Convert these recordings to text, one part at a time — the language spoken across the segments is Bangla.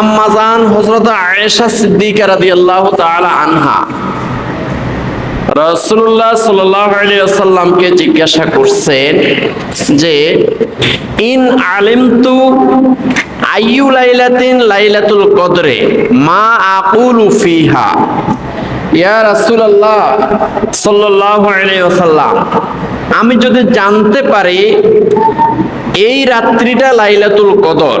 আম্মাজান হজরত আয়েশা সিদ্দিকা রাদিয়াল্লাহু তাআলা আনহা। রাসূলুল্লাহ সাল্লাল্লাহু আলাইহি ওয়াসাল্লামকে জিজ্ঞাসা করছেন যে, ইন আলিমতু আইয়ু লাইলাতিন লাইলাতুল কদরে, মা আকুলু ফিহা? ইয়া রাসূলুল্লাহ সাল্লাল্লাহু আলাইহি ওয়াসাল্লাম, আমি যদি জানতে পারি, এই রাত্রিটা লাইলাতুল কদর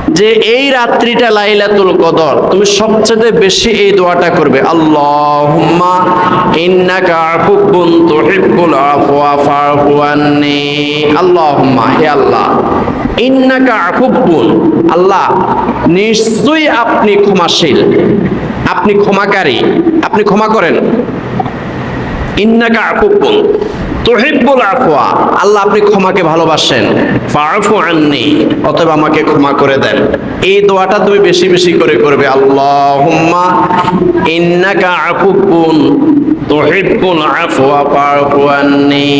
যে এই রাত্রিটা লাইলাতুল কদর, তুমি সবচেয়ে বেশি এই দোয়াটা করবে। আল্লাহুম্মা ইন্নাকা আফুবুন তুহিব্বুল আফওয়া ফাফু আন্নি। আল্লাহুম্মা, হে আল্লাহ, ইন্নাকা আফুবুন আল্লাহ, নিশ্চয়ই আপনি ক্ষমাশীল, আপনি ক্ষমাকারী, আপনি ক্ষমা করেন। ইন্নাকা আকুবুন তুহিব্বুল আল্লাহ আপনি ক্ষমাকে ভালোবাসেন। ফাআফু অতএব আমাকে ক্ষমা করে দেন। এই দোয়াটা তুমি বেশি বেশি করে করবে। আল্লাহুম্মা ইন্নাকা আকুবুন তুহিব্বুল আফওয়া, ফাআফু আন্নি।